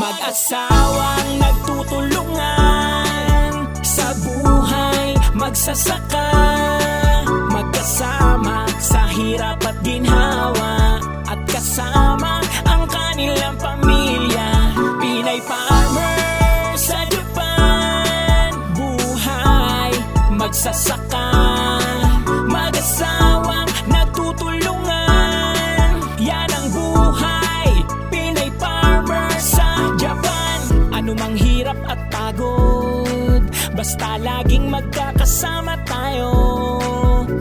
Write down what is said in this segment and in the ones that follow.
Mag-asawang nagtutulungan Sa buhay magsasaka Magkasama sa hirap at ginhawa. At kasama ang kanilang pamilya. Pinay farmer sa Japan. Buhay magsasaka at pagod. Basta laging magkakasama tayo.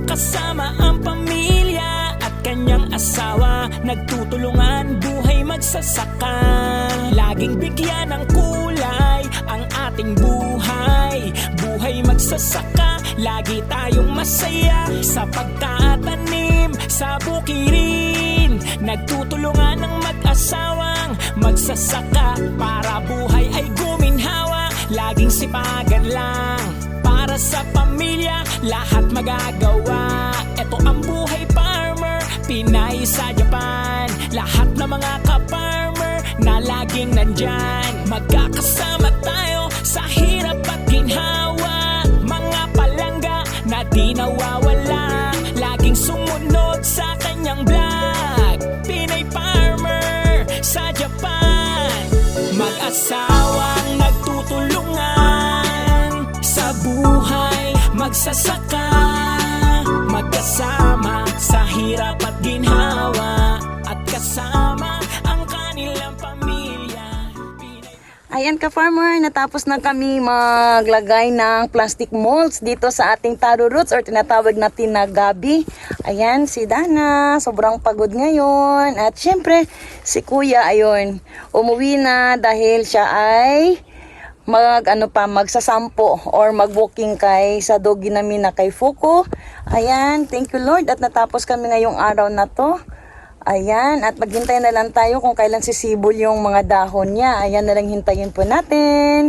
Kasama ang pamilya at kanyang asawa. Nagtutulungan buhay magsasaka. Laging bigyan ng kulay ang ating buhay. Buhay magsasaka, lagi tayong masaya. Sa pagtatanim, sa bukirin. Nagtutulungan ng mag-asawang magsasaka Para buhay ay guminhawa Laging sipagan lang Para sa pamilya, lahat magagawa. Ito ang buhay farmer, Pinay sa Japan. Lahat ng mga ka-farmer na laging nandyan. Magkakasama tayo sa hirap at ginhawa. Mga palangga na di nawawala. Laging sumunod sa kanyang vlog. Pinay farmer sa Japan. Mag-asawang magsasaka Magkasama sa hirap at ginhawa At kasama ang kanilang pamilya Ayan ka farmer, natapos na kami maglagay ng plastic molds dito sa ating taro roots or tinatawag natin na gabi. Ayan, si Dana, sobrang pagod ngayon. At syempre, si Kuya, ayun, umuwi na dahil siya ay mag ano pa magsasampo or mag-walking kay sa doggy namin na kay Fuko. Ayan, thank you Lord at natapos kami ngayong araw na to. Ayan, at maghintay na lang tayo kung kailan sisibol yung mga dahon niya. Ayan na lang hintayin po natin.